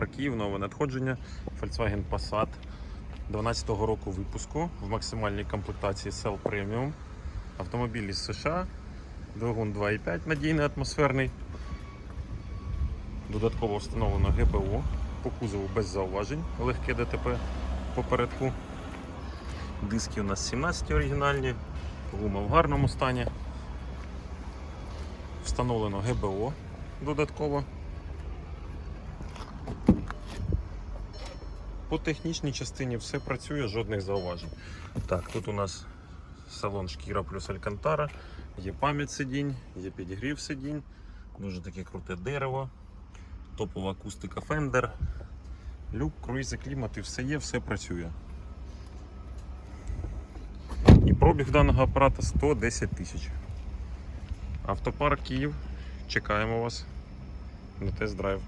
Київ, нове надходження. Volkswagen Passat 12-го року випуску в максимальній комплектації Cell Premium. Автомобіль із США, двигун 2.5 надійний атмосферний. Додатково встановлено ГБО по кузову без зауважень, легке ДТП попередку. Диски у нас 17 оригінальні, гума в гарному стані. Встановлено ГБО додатково. По технічній частині все працює, жодних зауважень. Так, тут у нас салон шкіра плюс алькантара, є пам'ять сидінь, є підігрів сидінь, дуже таке круте дерево, топова акустика Fender, люк, круїзи, клімат і все є, все працює. І пробіг даного апарата 110 тисяч. Автопарк Київ. Чекаємо вас на тест-драйв.